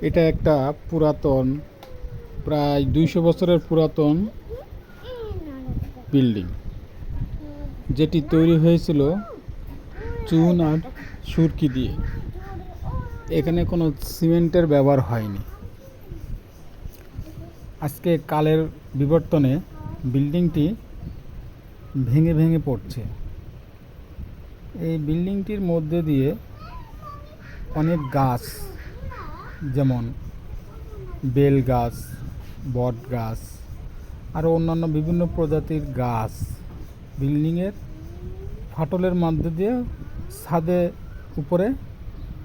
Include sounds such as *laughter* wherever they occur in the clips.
এটা একটা পুরাতন, প্রায় দুইশো বছরের পুরাতন বিল্ডিং। যেটি তৈরি হয়েছিল চুন আর সুরকি দিয়ে। এখানে কোনো সিমেন্টের ব্যবহার হয়নি। আজকে কালের বিবর্তনে বিল্ডিংটি ভেঙে ভেঙে পড়ছে। এই বিল্ডিংটির মধ্যে দিয়ে অনেক গাছ যেমন বেল গাছ বট গাছ আরও অন্যান্য বিভিন্ন প্রজাতির গাছ। বিল্ডিংয়ের ফাটলের মধ্যে দিয়ে ছাদে উপরে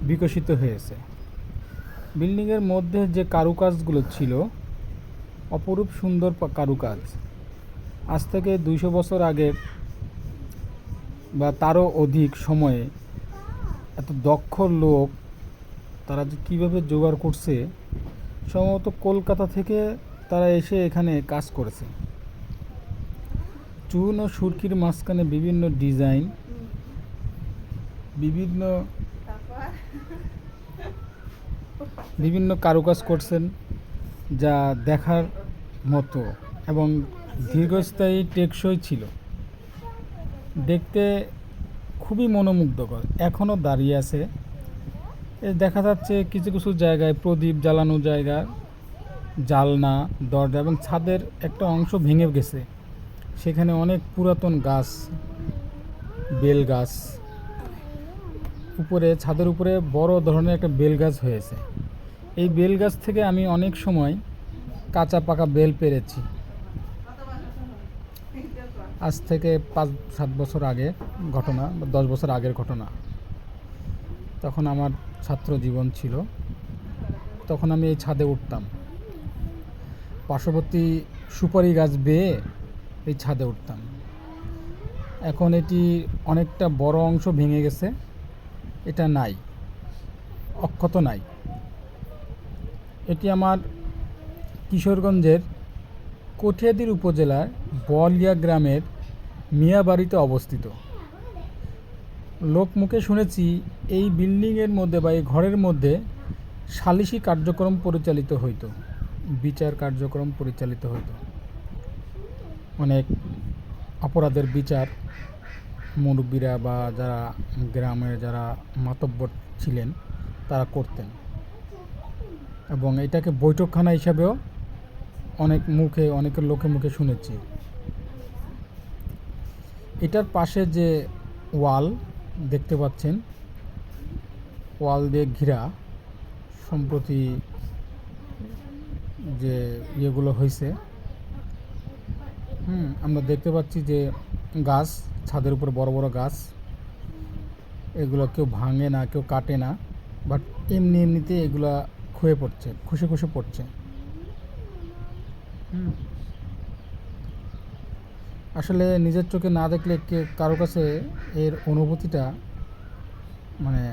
বিকশিত হয়েছে। বিল্ডিংয়ের মধ্যে যে কারুকাজগুলো ছিল, অপরূপ সুন্দর কারুকাজ। আজ থেকে দুইশো বছর আগে বা তারও অধিক সময়ে এত দক্ষ লোক তারা যে কীভাবে জোগাড় করছে, সম্ভবত কলকাতা থেকে তারা এসে এখানে কাজ করেছে। চুন ও সুরকির মাঝখানে বিভিন্ন ডিজাইন, বিভিন্ন বিভিন্ন কারুকাজ করছেন যা দেখার মতো এবং দীর্ঘস্থায়ী টেকসই ছিল। দেখতে খুবই মনোমুগ্ধকর এখনও দাঁড়িয়ে আছে। দেখা যাচ্ছে কিছু কিছু জায়গায় প্রদীপ জ্বালানো জায়গা, জালনা, দরজা এবং ছাদের একটা অংশ ভেঙে গেছে। সেখানে অনেক পুরাতন গাছ, বেল গাছ। উপরে, ছাদের উপরে বড় ধরনের একটা বেল গাছ হয়েছে। এই বেল গাছ থেকে আমি অনেক সময় কাঁচা পাকা বেল পেরেছি। আজ থেকে পাঁচ, সাত বছর আগে ঘটনা বা দশ বছর আগের ঘটনা। তখন আমার ছাত্র জীবন ছিল। তখন আমি এই ছাদে উঠতাম। পার্শ্ববর্তী সুপারি গাছ বেয়ে এই ছাদে উঠতাম। এখন এটি অনেকটা বড় অংশ ভেঙে গেছে। এটা নাই, অক্ষত নাই। এটি আমার কিশোরগঞ্জের কঠিয়াদির উপজেলার বলিয়া গ্রামের মিয়াবাড়িতে অবস্থিত। লোকমুখে শুনেছি এই বিল্ডিংয়ের মধ্যে বা এই ঘরের মধ্যে সালিসি কার্যক্রম পরিচালিত হইতো, বিচার কার্যক্রম পরিচালিত হইতো। অনেক অপরাধের বিচার, মুরব্বীরা বা যারা গ্রামের যারা মাতব্বর ছিলেন, তারা করতেন। এবং এটাকে বৈঠকখানা হিসাবেও অনেক মুখে অনেকের লোকে মুখে শুনেছি। এটার পাশে যে ওয়াল দেখতে পাচ্ছেন। ওয়াল দিয়ে ঘেরা। সম্প্রতি যে ইয়েগুলো হয়েছে হুম, আমরা দেখতে পাচ্ছি যে গাছ, ছাদের উপর বড় বড় গাছ। এগুলো কেউ ভাঙে না, কেউ কাটে না। বাট এমনি এমনিতে এগুলা খুয়ে পড়ছে, খুশে খুশে পড়ছে। হুম। আসলে নিজের চোখে না দেখলে কে কারও কাছে এর অনুভূতিটা মানে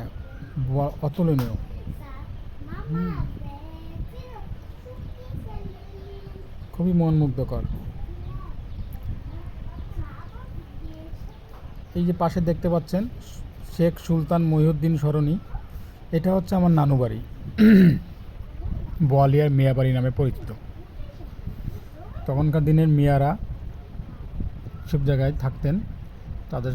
অতুলনীয়। খুবই মনমুগ্ধকর। এই যে পাশে দেখতে পাচ্ছেন, শেখ সুলতান মহিউদ্দিন সরণি, এটা হচ্ছে আমার নানু বাড়ি। *clears throat* বোয়ালিয়ার মিয়াবাড়ি নামে পরিচিত। তখনকার দিনের মিয়ারা সব জায়গায় থাকতেন। তাদের